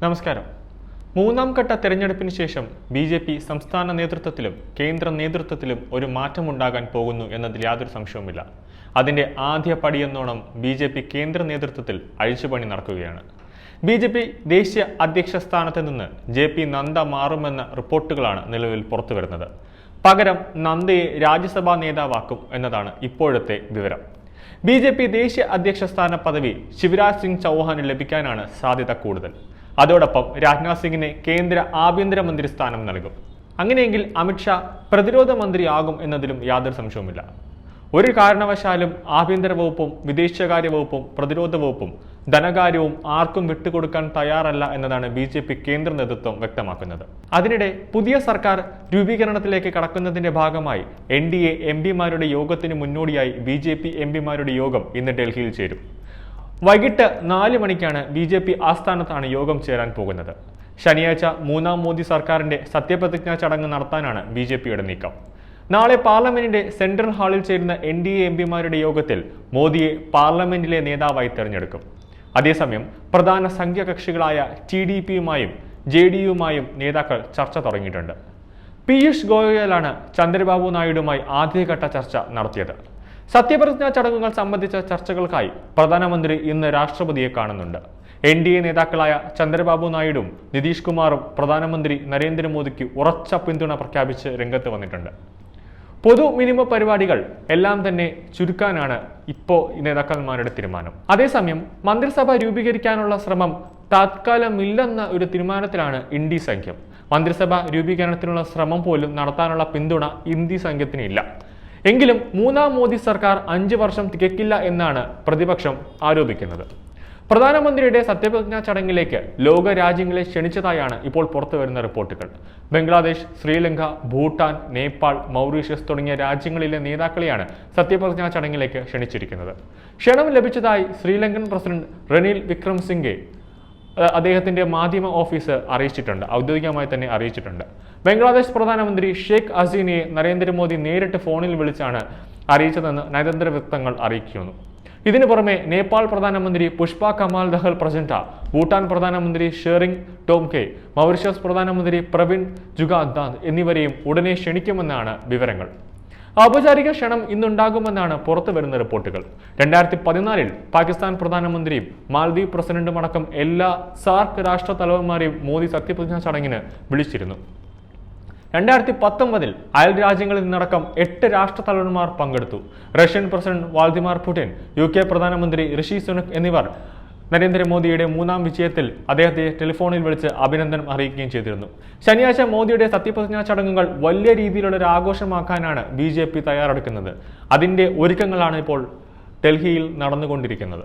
നമസ്കാരം. മൂന്നാം ഘട്ട തെരഞ്ഞെടുപ്പിന് ശേഷം ബി ജെ പി സംസ്ഥാന നേതൃത്വത്തിലും കേന്ദ്ര നേതൃത്വത്തിലും ഒരു മാറ്റമുണ്ടാകാൻ പോകുന്നു എന്നതിൽ യാതൊരു സംശയവുമില്ല. അതിന്റെ ആദ്യ പടിയെന്നോണം ബി ജെ പി കേന്ദ്ര നേതൃത്വത്തിൽ അഴിച്ചുപണി നടക്കുകയാണ്. ബി ജെ പി ദേശീയ അധ്യക്ഷ സ്ഥാനത്ത് നിന്ന് ജെ പി നന്ദ മാറുമെന്ന റിപ്പോർട്ടുകളാണ് നിലവിൽ പുറത്തുവരുന്നത്. പകരം നന്ദയെ രാജ്യസഭാ നേതാവാക്കും എന്നതാണ് ഇപ്പോഴത്തെ വിവരം. ബി ജെ പി ദേശീയ അധ്യക്ഷ സ്ഥാന പദവി ശിവരാജ് സിംഗ് ചൗഹാന് ലഭിക്കാനാണ് സാധ്യത കൂടുതൽ. അതോടൊപ്പം രാജ്നാഥ് സിംഗിന് കേന്ദ്ര ആഭ്യന്തരമന്ത്രി സ്ഥാനം നൽകും. അങ്ങനെയെങ്കിൽ അമിത്ഷാ പ്രതിരോധ മന്ത്രിയാകും എന്നതിലും യാതൊരു സംശയവുമില്ല. ഒരു കാരണവശാലും ആഭ്യന്തര വകുപ്പും വിദേശകാര്യ വകുപ്പും പ്രതിരോധ വകുപ്പും ധനകാര്യവും ആർക്കും വിട്ടുകൊടുക്കാൻ തയ്യാറല്ല എന്നതാണ് ബി ജെ പി കേന്ദ്ര നേതൃത്വം വ്യക്തമാക്കുന്നത്. അതിനിടെ പുതിയ സർക്കാർ രൂപീകരണത്തിലേക്ക് കടക്കുന്നതിന്റെ ഭാഗമായി എൻ ഡി എ എം പിമാരുടെ യോഗത്തിന് മുന്നോടിയായി ബി ജെ പി എം പിമാരുടെ യോഗം ഇന്ന് ഡൽഹിയിൽ ചേരും. വൈകിട്ട് നാല് മണിക്കാണ് ബി ജെ പി ആസ്ഥാനത്താണ് യോഗം ചേരാൻ പോകുന്നത്. ശനിയാഴ്ച മൂന്നാം മോദി സർക്കാരിന്റെ സത്യപ്രതിജ്ഞാ ചടങ്ങ് നടത്താനാണ് ബി ജെ പിയുടെ നീക്കം. നാളെ പാർലമെന്റിന്റെ സെൻട്രൽ ഹാളിൽ ചേരുന്ന എൻ ഡി എ എം പിമാരുടെ യോഗത്തിൽ മോദിയെ പാർലമെന്റിലെ നേതാവായി തെരഞ്ഞെടുക്കും. അതേസമയം പ്രധാന സംഖ്യകക്ഷികളായ ടി ഡി പിയുമായും ജെ ഡി യുമായും നേതാക്കൾ ചർച്ച തുടങ്ങിയിട്ടുണ്ട്. പീയൂഷ് ഗോയലാണ് ചന്ദ്രബാബു നായിഡുമായി ആദ്യഘട്ട ചർച്ച നടത്തിയത്. സത്യപ്രതിജ്ഞാ ചടങ്ങുകൾ സംബന്ധിച്ച ചർച്ചകൾക്കായി പ്രധാനമന്ത്രി ഇന്ന് രാഷ്ട്രപതിയെ കാണുന്നുണ്ട്. എൻ ഡി എ നേതാക്കളായ ചന്ദ്രബാബു നായിഡുവും നിതീഷ് കുമാറും പ്രധാനമന്ത്രി നരേന്ദ്രമോദിക്ക് ഉറച്ച പിന്തുണ പ്രഖ്യാപിച്ച് രംഗത്ത് വന്നിട്ടുണ്ട്. പൊതു മിനിമ പരിപാടികൾ എല്ലാം തന്നെ ചുരുക്കാനാണ് ഇപ്പോൾ നേതാക്കന്മാരുടെ തീരുമാനം. അതേസമയം മന്ത്രിസഭ രൂപീകരിക്കാനുള്ള ശ്രമം താത്കാലമില്ലെന്ന ഒരു തീരുമാനത്തിലാണ് ഇന്ത്യ സംഖ്യം മന്ത്രിസഭ രൂപീകരണത്തിനുള്ള ശ്രമം പോലും നടത്താനുള്ള പിന്തുണ ഇന്ത്യ സഖ്യത്തിനില്ല എങ്കിലും മൂന്നാം മോദി സർക്കാർ അഞ്ച് വർഷം തികക്കില്ല എന്നാണ് പ്രതിപക്ഷം ആരോപിക്കുന്നത്. പ്രധാനമന്ത്രിയുടെ സത്യപ്രതിജ്ഞാ ചടങ്ങിലേക്ക് ലോക രാജ്യങ്ങളെ ക്ഷണിച്ചതായാണ് ഇപ്പോൾ പുറത്തു വരുന്ന റിപ്പോർട്ടുകൾ. ബംഗ്ലാദേശ് ശ്രീലങ്ക ഭൂട്ടാൻ നേപ്പാൾ മൗറീഷ്യസ് തുടങ്ങിയ രാജ്യങ്ങളിലെ നേതാക്കളെയാണ് സത്യപ്രതിജ്ഞാ ചടങ്ങിലേക്ക് ക്ഷണിച്ചിരിക്കുന്നത്. ക്ഷണം ലഭിച്ചതായി Sri Lankan president Ranil Wickremesinghe അദ്ദേഹത്തിന്റെ മാധ്യമ ഓഫീസ് അറിയിച്ചിട്ടുണ്ട് ഔദ്യോഗികമായി തന്നെ അറിയിച്ചിട്ടുണ്ട്. ബംഗ്ലാദേശ് പ്രധാനമന്ത്രി ഷെയ്ഖ് ഹസീനയെ നരേന്ദ്രമോദി നേരിട്ട് ഫോണിൽ വിളിച്ചാണ് അറിയിച്ചതെന്ന് നയതന്ത്ര വൃത്തങ്ങൾ അറിയിക്കുന്നു. ഇതിനു പുറമെ നേപ്പാൾ പ്രധാനമന്ത്രി പുഷ്പ കമാൽ ദഹൽ പ്രചണ്ഡ ഭൂട്ടാൻ പ്രധാനമന്ത്രി ഷെറിംഗ് ടോംകെ മൗറിഷ്യസ് പ്രധാനമന്ത്രി പ്രവീൺ ജുഗാദ് എന്നിവരെയും ഉടനെ ക്ഷണിക്കുമെന്നാണ് വിവരങ്ങൾ. ഔപചാരിക ക്ഷണം ഇന്നുണ്ടാകുമെന്നാണ് പുറത്തു വരുന്ന റിപ്പോർട്ടുകൾ. രണ്ടായിരത്തി പതിനാലിൽ പാകിസ്ഥാൻ പ്രധാനമന്ത്രിയും മാലദ്വീപ് പ്രസിഡന്റും അടക്കം എല്ലാ സാർക്ക് രാഷ്ട്ര തലവന്മാരെയും മോദി സത്യപ്രതിജ്ഞാ ചടങ്ങിന് വിളിച്ചിരുന്നു. രണ്ടായിരത്തി പത്തൊമ്പതിൽ അയൽ രാജ്യങ്ങളിൽ നിന്നടക്കം എട്ട് രാഷ്ട്ര തലവന്മാർ പങ്കെടുത്തു. Russian president Vladimir Putin U K പ്രധാനമന്ത്രി ഋഷി സുനക് എന്നിവർ നരേന്ദ്രമോദിയുടെ മൂന്നാം വിജയത്തിൽ അദ്ദേഹത്തെ ടെലിഫോണിൽ വിളിച്ച് അഭിനന്ദനം അറിയിക്കുകയും ചെയ്തിരുന്നു. ശനിയാഴ്ച മോദിയുടെ സത്യപ്രതിജ്ഞാ ചടങ്ങുകൾ വലിയ രീതിയിലുള്ള ഒരു ആഘോഷമാക്കാനാണ് ബി തയ്യാറെടുക്കുന്നത്. അതിന്റെ ഒരുക്കങ്ങളാണ് ഇപ്പോൾ ഡൽഹിയിൽ നടന്നുകൊണ്ടിരിക്കുന്നത്.